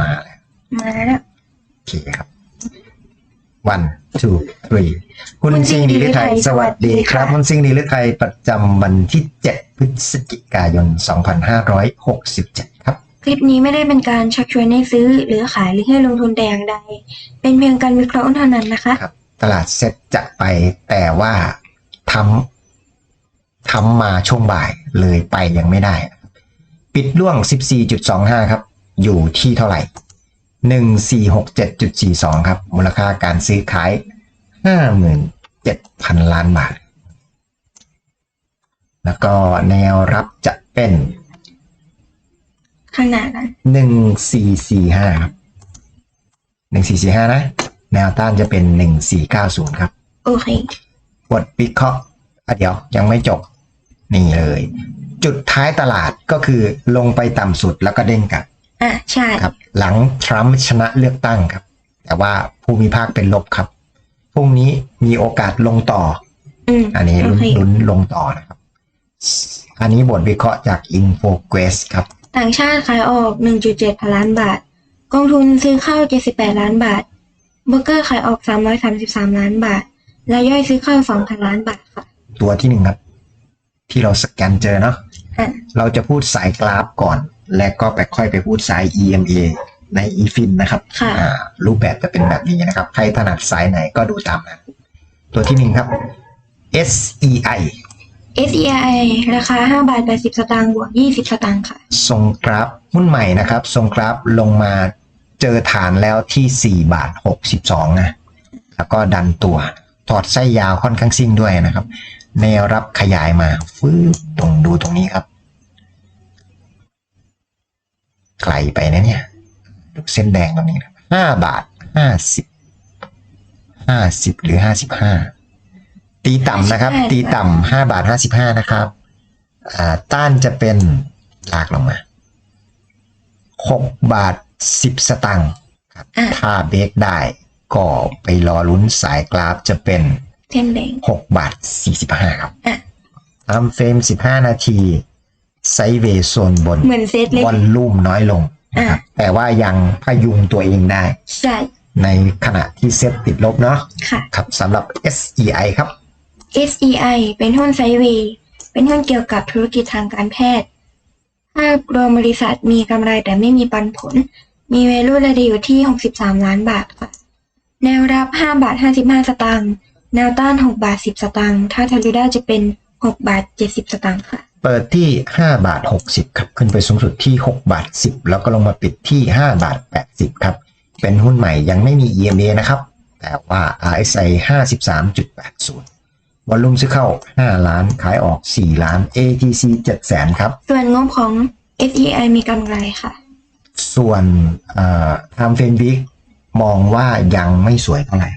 มาแล้วมาแล้วโอเคครับ one two three คุณคุณซิ่ซิ่งงดีดีฤฤทัทัยยสวัสดีครับสวัสดีค่ะคุณซิ่งดีฤทัยประจำวันที่ 7 พฤศจิกายน 2567 ครับ คลิปนี้ไม่ได้เป็นการชักชวนให้ซื้อ หรือขายหรือให้ลงทุนแต่อย่างใด เป็นเพียงการวิเคราะห์เท่านั้นนะคะครับ ตลาดเซ็ตจะไปแต่ว่าทำทำมาช่วงบ่ายเลยไปยังไม่ได้ ปิดล่วง 14.25 ครับ อยู่ที่เท่าไหร่ 1467.42 ครับ มูลค่าการซื้อขาย 57,000 ล้านบาท แล้วก็แนวรับจะเป็นข้างหน้ากัน1445 ครับ 1445 นะ แนวต้านจะเป็น 1490 ครับ โอเคบทวิเคราะห์อะเดี๋ยวยังไม่จบ นี่เลย จุดท้ายตลาดก็คือลงไปต่ำสุดแล้วก็เด้งกลับ อะใช่ครับ หลังทรัมป์ชนะเลือกตั้งครับ แต่ว่าภูมิภาคเป็นลบครับพรุ่งนี้มีโอกาสลงต่ออืมอันนี้โอลุ้นเคลุ้นลงต่อนะครับ อันนี้บทวิเคราะห์จาก InfoQuest ครับ ต่างชาติขายออก 1.7พันล้านบาท กองทุนซื้อเข้า 78 ล้านบาทเบอร์เกอร์ขายออก 333 ล้านบาท รายย่อยซื้อเข้า 2,000 ล้านบาทค่ะ ตัวที่หนึ่งครับ ที่เราสแกนเจอเนาะอะเราจะพูดสายกราฟก่อน และก็ไปค่อยไปพูดสาย EMA ใน eFin นะครับค่ะ อ่ารูปแบบจะเป็นแบบนี้นะครับ ใครถนัดสายไหนก็ดูตามนั้น ตัวที่หนึ่งครับ SEI SEI ราคา5บาท80 สตางค์บวก 20 สตางค์ค่ะ ทรงกราฟหุ้นใหม่นะครับทรงกราฟลงมาเจอฐานแล้วที่ 4 บาท 62 นะ แล้วก็ดันตัว ถอดไส้ยาวค่อนข้างซิ่งด้วยนะครับ แนวรับขยายมาฟื้บตรงดูตรงนี้ครับ ไกลไปนะเนี่ยดูเส้นแดงตรงนี้นะห้าบาทห้าสิบห้าสิบหรือห้าสิบห้าตีต่ำนะครับ55ตีต่ำห้าบาทห้าสิบห้านะครับอ่าต้านจะเป็นลากลงมาหกบาทสิบสตังค์ครับอะถ้าเบรกได้ก็ไปรอลุ้นสายกราฟจะเป็นเส้นแดงหกบาทสี่สิบห้าครับอะทำเฟรมสิบห้านาที ไซด์เวย์โซนบนเหมือนเซตเล็ก วอลลุ่มน้อยลงนะครับแต่ว่ายังพยุงตัวเองได้ ใช่ ในขณะที่เซ็ตติดลบเนาะค่ะ ครับสำหรับ SEI ครับ SEI เป็นหุ้นไซด์เวย์เป็นหุ้นเกี่ยวกับธุรกิจทางการแพทย์ภาพรวมบริษัทมีกำไรแต่ไม่มีปันผล มีเวลูระดีอยู่ที่ 63 ล้านบาทค่ะ แนวรับ 5 บาท 55 สตางค์ แนวต้าน 6 บาท 10 สตางค์ ถ้าทะลุได้จะเป็น 6บาท70สตางค์ค่ะ เปิดที่ 5 บาท 60 ครับ ขึ้นไปสูงสุดที่ 6 บาท 10 แล้วก็ลงมาปิดที่ 5 บาท 80 ครับ เป็นหุ้นใหม่ยังไม่มี EMA นะครับ แต่ว่า RSI 53.80วอลลุ่มซื้อเข้า 5 ล้าน ขายออก 4 ล้าน ATC 7แสนครับ ส่วนงบของ SEI มีกำไรค่ะ ส่วนเอ่อ Time Frame Week มองว่ายังไม่สวยเท่าไหร่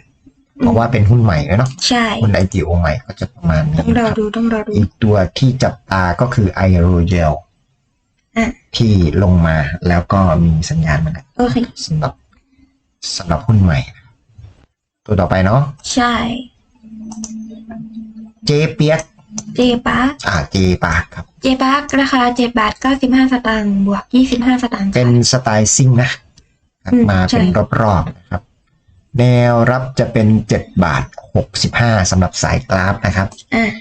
เพราะว่าเป็นหุ้นใหม่ด้วยเนาะใช่หุ้น IPO ใหม่ก็จะประมาณนี้ต้องรอครับดูต้องรอดูอีกตัวที่จับตาก็คือ i r o g e l อะที่ลงมาแล้วก็มีสัญญาณเหมือนกันโอเคสำหรับสำหรับหุ้นใหม่ ตัวต่อไปเนาะใช่ เจเปียกเจปาร์คอ่าเจปากครับ เจปาร์คราคา7บาท95สตางค์บวก25สตางค์เป็นค่ะสไตล์ซิ่งนะครับอืมมาใช่เป็นรอบๆนะครับ แนวรับจะเป็น 7 บาท 65สำหรับสายกราฟนะครับ อะ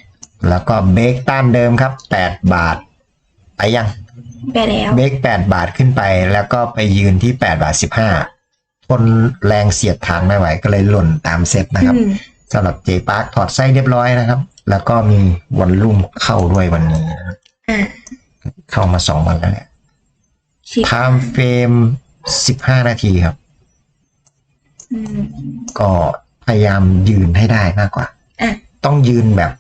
แล้วก็เบรกต้านเดิมครับ 8 บาท ไปยัง ไปแล้วเบรก8 บาทขึ้นไป แล้วก็ไปยืนที่ 8 บาท 15ทนแรงเสียดทานไม่ไหวก็เลยหล่นตามเซตนะครับอืมสำหรับเจปาร์คถอดไส้เรียบร้อยนะครับ แล้วก็มีวันลุ่มเข้าด้วยวันนี้นะครับอะเข้ามาสองวันแล้วแหละสิบไทม์เฟรม15 นาทีครับ อืม ก็พยายามยืนให้ได้มากกว่า อะ ต้องยืนแบบ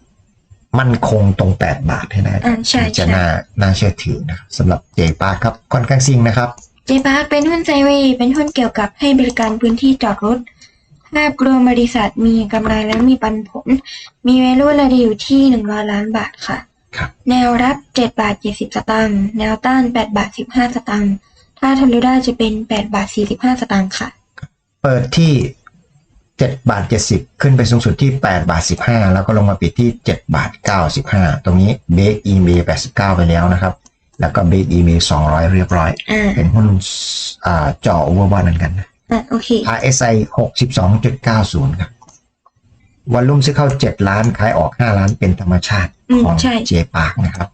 มั่นคงตรง8บาทให้ได้อ่าใช่ถึงจะใช่ น่าน่าเชื่อถือนะครับสำหรับเจปาร์คครับค่อนข้างซิงนะครับ เจปาร์คเป็นหุ้นไซด์เวย์เป็นหุ้นเกี่ยวกับให้บริการพื้นที่จอดรถ ภาพรวมบริษัทมีกำไรและมีปันผล มีเวลูระดีอยู่ที่ 100 ล้านบาทค่ะ ครับ แนวรับ 7 บาท 70 สตางค์ แนวต้าน 8 บาท 15 สตางค์ ถ้าทะลุได้จะเป็น 8 บาท 45 สตางค์ค่ะ เปิดที่7บาท70 ขึ้นไปสูงสุดที่8บาท15 แล้วก็ลงมาปิดที่7บาท95 ตรงนี้เบรกอีเม89 ไปแล้วนะครับ แล้วก็เบรกอีเม200 เรียบร้อย อ่าเป็นหุ้นอ่าจอโอเวอร์บอลเหมือนกันนะ อะโอเค RSI 62.90 ครับ วันลุ่มซื้อเข้า 7 ล้าน ขายออก 5 ล้านเป็นธรรมชาติอืมของใช่ J Park นะครับ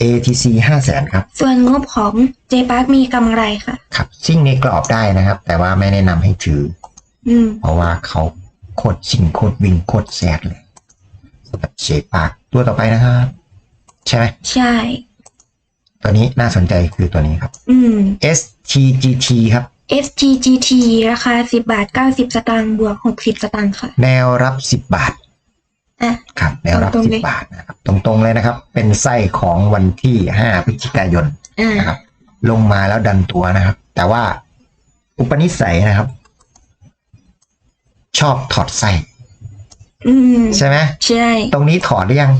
ATC 5แสนครับ ส่วนงบของ J Park มีกำไรค่ะ ครับซิ่งในกรอบได้นะครับ แต่ว่าไม่แนะนำให้ถือ อืม เพราะว่าเขาโคตรซิ่งโคตรวิ่งโคตรแซดเลยสำหรับ J Park ตัวต่อไปนะครับ ใช่ไหมใช่ ตัวนี้น่าสนใจคือตัวนี้ครับ อืม STGT ครับ STGT ราคา 10 บาท 90 สตางค์บวก 60 สตางค์ค่ะ แนวรับ 10 บาท อะ ครับแนวรับตรงๆเลย10บาทนะครับตรงๆเลยนะครับ เป็นไส้ของวันที่5พฤศจิกายนอ่านะครับ ลงมาแล้วดันตัวนะครับ แต่ว่าอุปนิสัยนะครับ ชอบถอดไส้อืม ใช่ไหมใช่ตรงนี้ถอดหรือยัง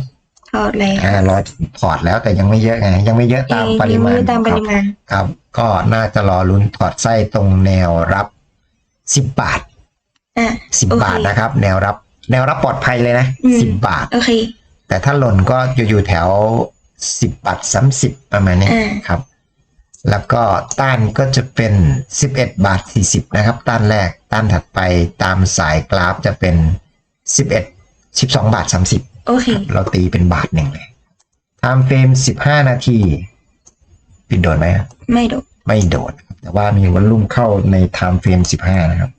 ถอดแล้วอ่ารอถอดแล้วแต่ยังไม่เยอะไงยังไม่เยอะตามปริมาณเองตามปริมาณ ครับ ก็น่าจะรอลุ้นถอดไส้ตรงแนวรับ10บาท อะ10โอเค บาทนะครับ แนวรับ แนวรับปลอดภัยเลยนะอืม10บาท โอเค แต่ถ้าหล่นก็อยู่อยู่แถว10บาท30ประมาณนี้อ่าครับ แล้วก็ต้านก็จะเป็น11บาท40นะครับ ต้านแรกต้านถัดไปตามสายกราฟจะเป็น11 12บาท30โอเค เราตีเป็นบาทหนึ่งเลยไทม์เฟรม15นาที ปิดโดดไหมไม่ดกไม่โดดครับแต่ว่ามีวอลลุ่มเข้าในไทม์เฟรม15นะครับ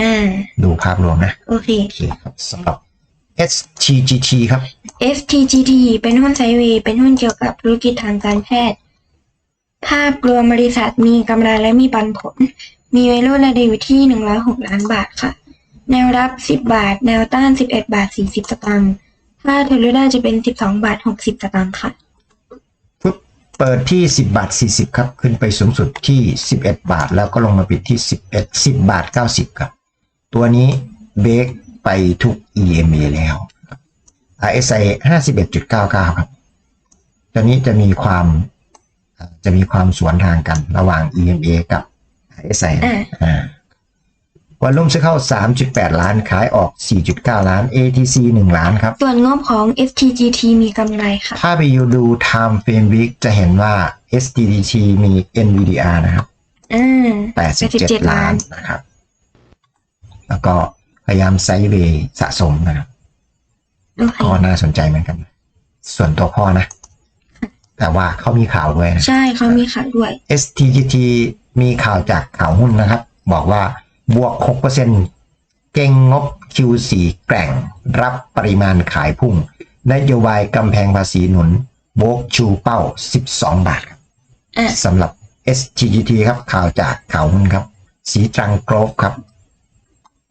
อ่า ดูภาพรวมนะ โอเค โอเคครับสำหรับ STGT ครับ STGT เป็นหุ้นไซด์เวย์เป็นหุ้นเกี่ยวกับธุรกิจทางการแพทย์ ภาพรวมบริษัทมีกำไรและมีปันผล มีเวลูระดีอยู่ที่ 106 ล้านบาทค่ะ แนวรับ 10 บาท แนวต้าน 11 บาท 40 สตางค์ถ้าเทอร์ลูด้าจะเป็น 12 บาท 60 สตางค์ค่ะปุ๊บเปิดที่ 10 บาท 40 ครับ ขึ้นไปสูงสุดที่ 11 บาท แล้วก็ลงมาปิดที่ 11 10 บาท 90 ครับ ตัวนี้เบรกไปทุก EMA แล้วครับ RSI 51.99 ครับ ตัวนี้จะมีความเอ่อจะมีความสวนทางกันระหว่าง EMA กับ RSI อ่าอ่าวันลุ่มซื้อเข้า 3.8 ล้าน ขายออก 4.9 ล้าน ATC 1 ล้านครับ ส่วนงบของ STGT มีกำไรค่ะ ถ้าไปดู Time Frame Week จะเห็นว่า STDT มี NVDR นะครับอ่า87 ล้านนะครับ แล้วก็พยายามไซด์เวย์สะสมนะครับโอเคก็น่าสนใจเหมือนกัน ส่วนตัวพ่อนะ แต่ว่าเขามีข่าวด้วยนะใช่เขามีขายด้วย STGT มีข่าวจากข่าวหุ้นนะครับ บอกว่าบวก 6%เก่งงบ Q4 แกร่ง รับปริมาณขายพุ่งนโยบายกำแพงภาษีหนุนโบกชูเป้า 12 บาทครับอะสำหรับ STGT ครับข่าวจากข่าวหุ้นครับ สีตรังโกรฟครับ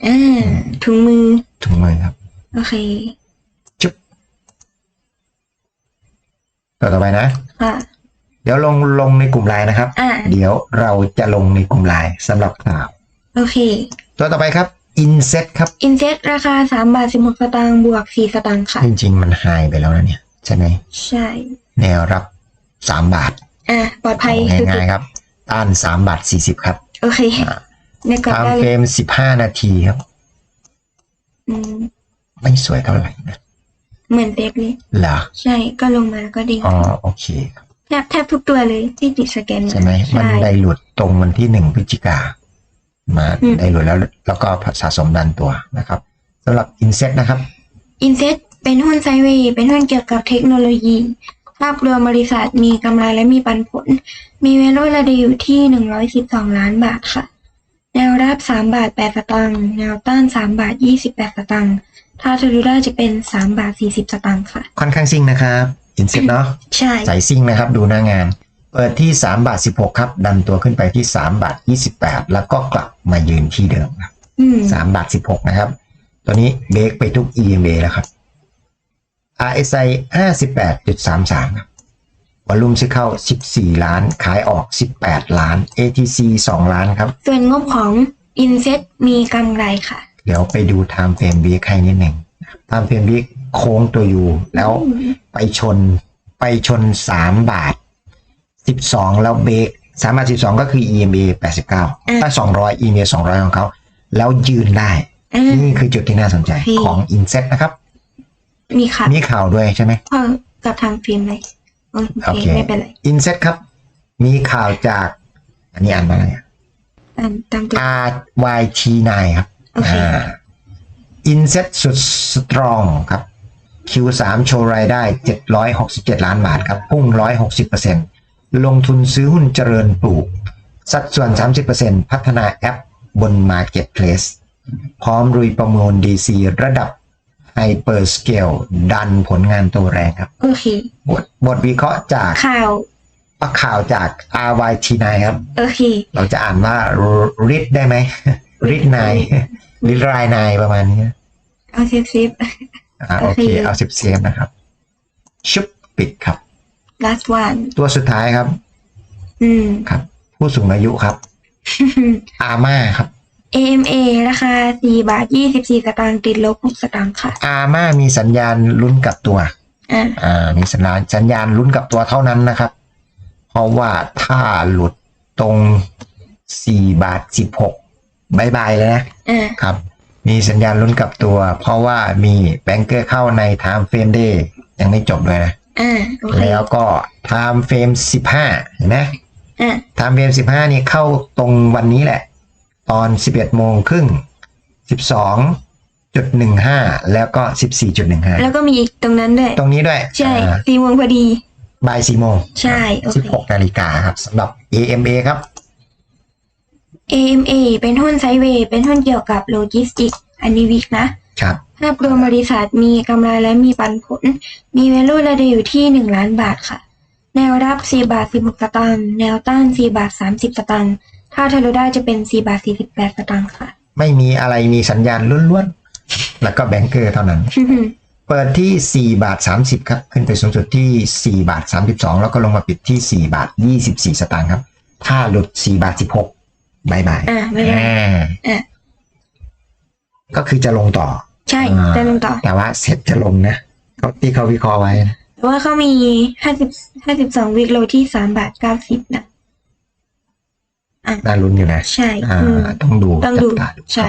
อ่าถุงมือ ถุงมือครับ โอเค จุ๊บต่อต่อไปนะ ค่ะ เดี๋ยวลงลงในกลุ่มไลน์นะครับ อ่า เดี๋ยวเราจะลงในกลุ่มไลน์สำหรับข่าว โอเค ตัวต่อไปครับ Inset ครับ อินเซ็ตราคา3บาท16สตางค์บวก4สตางค์ค่ะ จริง ๆ มันหายไปแล้วนะเนี่ย ใช่ไหม ใช่ แนวรับ 3 บาทอะปลอดภัยเอาสุดง่ายๆครับ ต้าน 3 บาท 40 ครับ ๆโอเค อ่า ในกรอบไทม์ได้เฟรเลยม15นาทีครับ อืมไม่สวยเท่าไหร่นะเหมือนเซ็กเลย เหรอใช่ก็ลงมาแล้วก็ดีอ๋อโอเคครับแทบแทบทุกตัวเลยที่ติดสแกน ใช่ไหมมันใช่ได้หลุดตรงวันที่หนึ่งพฤศจิกา มาอืม ได้หลุดแล้ว แล้วก็สะสมดันตัวนะครับสำหรับ Inset นะครับ อินเซ็ตเป็นหุ้นไซด์เวย์เป็นหุ้นเกี่ยวกับเทคโนโลยี ภาพรวมบริษัทมีกำไรและมีปันผล มีเวลูระดีอยู่ที่ 112 ล้านบาทค่ะ แนวรับ3บาท8สตางค์แนวต้าน3บาท28สตางค์ถ้าเทอร์ลูด้าจะเป็น3บาท40สตางค์ค่ะ ค่อนข้างซิ่งนะครับ Inset เนาะใช่สายซิ่งนะครับ ดูหน้างาน เปิดที่3บาท16 ครับ ดันตัวขึ้นไปที่3บาท28 แล้วก็กลับมายืนที่เดิมครับอืม3บาท16นะครับ ตัวนี้เบรกไปทุก EMA แล้วครับ RSI 58.33ครับ วอลลุ่มซื้อเข้า 14 ล้าน ขายออก 18 ล้าน ATC 2 ล้านครับ ส่วนงบของอินเซ็ตมีกำไรค่ะ เดี๋ยวไปดู Time Frame Week ให้นิดหนึ่ง Time Frame Week โค้งตัวอยู่ แล้วไปชนไปชน 3 บาท 12 แล้วเบรก3บาท12 ก็คือ EMA 89ถ้า200 EMA 200 ของเขา แล้วยืนได้อ่านี่คือจุดที่น่าสนใจโอเคของ Inset นะครับ มีค่ะมีข่าวด้วยใช่ไหมพอกับทางฟิล์มเลย โอโอเคเคไม่เป็นไร Inset ครับ มีข่าวจาก อันนี้อ่านมาอะไรอะตามตามตัว RYT9 ครับโอเคอินเซ็ตสุดสตรองครับ Q3 โชว์รายได้ 767 ล้านบาทครับพุ่ง 160%ลงทุนซื้อหุ้นเจริญปลูก สัดส่วน 30%พัฒนาแอปบน Marketplace พร้อมรุยประมูล DC ระดับ Hyperscale ดันผลงานตัวแรงครับโอเคบทบทวิเคราะห์จากข่าวข่าวจาก RYT9 ครับ โอเค เราจะอ่านว่าริดได้ไหมริดนายริดรายนายประมาณนี้เอาเซฟเซฟอ่าโอเคโอเค เอาสิบเซฟนะครับ ชุบปิดครับ last one ตัวสุดท้ายครับ อืมครับ ผู้สูงอายุครับ อาม่าครับ AMA ราคา4บาท24 สตางค์ติดลบ6สตางค์ค่ะ อาม่ามีสัญญาณลุ้นกลับตัว อะอ่า มีสัญญาณสัญญาณลุ้นกลับตัวเท่านั้นนะครับ เพราะว่าถ้าหลุดตรงสี่บาทสิบหกบายบายเลยนะ อะครับ มีสัญญาณลุ้นกลับตัว เพราะว่ามีแบงเกอร์เข้าใน Time Frame Day ยังไม่จบเลยนะ อะโอเคแล้วก็ Time Frame 15 เห็นไหม อะ Time Frame 15 นี่เข้าตรงวันนี้แหละ ตอน 11โมงครึ่ง12.15แล้วก็ 14.15 แล้วก็มีอีกตรงนั้นด้วย ตรงนี้ด้วยใช่อ่าสี่โมงพอดี บ่าย4โมงใช่โอเค 16นาฬิกาครับสำหรับ AMA ครับ AMA เป็นหุ้นไซด์เวย์เป็นหุ้นเกี่ยวกับโลจิสติกอันนี้วิกนะ ครับ ภาพรวมบริษัทมีกำไรและมีปันผล มี value ระดับอยู่ที่ 1 ล้านบาทค่ะ แนวรับ 4 บาท 16สตางค์ แนวต้าน 4 บาท 30สตางค์ ถ้าทะลุได้จะเป็น4บาท48สตางค์ค่ะ ไม่มีอะไรมีสัญญาณล้วนๆ แล้วก็แบงเกอร์เท่านั้น เปิดที่ 4 บาท 30 ครับ ขึ้นไปสูงสุดที่ 4 บาท 32 แล้วก็ลงมาปิดที่ 4 บาท 24 สตางค์ครับ ถ้าหลุด 4 บาท 16บายบายอะบ๊ายบายอ่าอะก็คือจะลงต่อ ใช่อ่าจะลงต่อ แต่ว่าเสร็จจะลงนะเขาที่เขาวิเคราะห์ไว้นะแต่ว่าเขามี 50 52 วิกโลที่ 3 บาท 90นะ น่าลุ้นอยู่นะใช่อ่าอืมต้องดูต้องดูจับตาใช่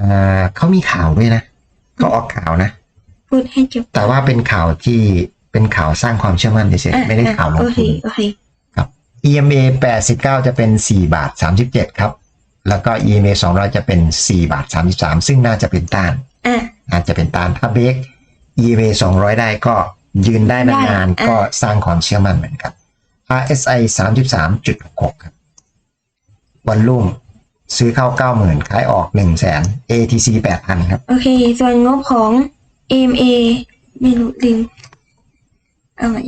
อ่าเขามีข่าวด้วยนะเขาออกข่าวนะพูดให้จบแต่ว่าเป็นข่าวที่เป็นข่าวสร้างความเชื่อมั่นเฉยอะๆไม่ได้ข่าวลงโอเคทุนโอเคครับ EMA 89 จะเป็น 4 บาท 37 ครับ แล้วก็ EMA 200 จะเป็น 4 บาท 33 ซึ่งน่าจะเป็นต้านอะน่าจะเป็นต้านถ้าเบรก EMA 200 ได้ก็ยืนได้นานได้ๆอะก็สร้างความเชื่อมั่นเหมือนกัน RSI 33.6 ครับ วันรุ่ง ซื้อเข้า90,000ขายออก100,000 ATC 8,000ครับ โอเค ส่วนงบของ AMA ไม่รู้ลืมเอาใหม่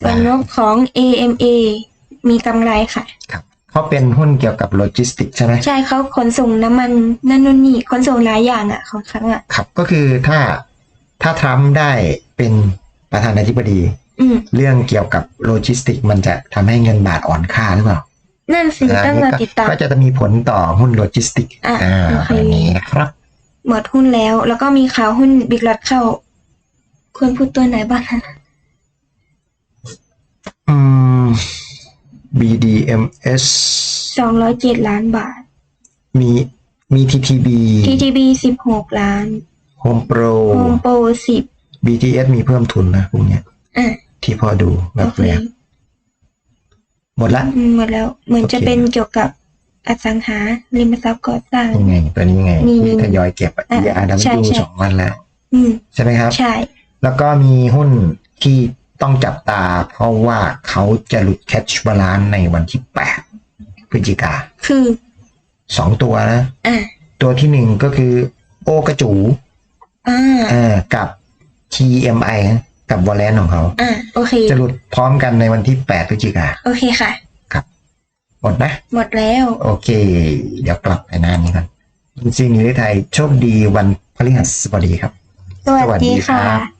ส่วนงบของ AMA มีกำไรค่ะ ครับเขาเป็นหุ้นเกี่ยวกับโลจิสติกใช่ไหมใช่เขาขนส่งน้ำมันนั่นนู่นนี่ขนส่งหลายอย่างอะของครั้งอะครับก็คือถ้าถ้าทรัมป์ได้เป็นประธานาธิบดีอืมเรื่องเกี่ยวกับโลจิสติก มันจะทำให้เงินบาทอ่อนค่าหรือเปล่า นั่นสิต้องรอติดตามก็จะมีผลต่อหุ้นโลจิสติกอะอ่าโอเคแบบนี้นะครับหมดหุ้นแล้ว แล้วก็มีข่าวหุ้นบิ๊กลอตเข้าควรพูดตัวไหนบ้างนะอืม BDMs สองร้อยเจ็ดล้านบาท มีมี TTB TTB สิบหกล้าน Home Pro โฮมโปรสิบ BTS มีเพิ่มทุนนะพวกเนี้ยอะที่พอดูแบโอบเคแรก หมดละ อืมหมดแล้ว เหมือนจะโอเค เป็นเกี่ยวกับอสังหาริมทรัพย์ก่อสร้าง ยังไงตัวนี้ยังไงมีที่ทยอยเก็บอะ ERW ใช่ใช่ สองวันแล้ว อืม ใช่ไหมครับ ใช่ แล้วก็มีหุ้นที่ต้องจับตา เพราะว่าเขาจะหลุดแคชบาลานในวันที่ 8 พฤศจิกาคือ สองตัวนะ อะตัวที่หนึ่งก็คือโอกระจู อ่า เอ่อกับ TMI นะ กับวอลเลนของเขา อะโอเค จะหลุดพร้อมกันในวันที่8พฤศจิกาโอเคค่ะ หมดนะ หมดแล้ว โอเค เดี๋ยวกลับไปหน้านี้กันจริงๆนิรไทยโชคดีวันพฤหัสบดีครับ สวัสสวัสดีดีครัค่ะบ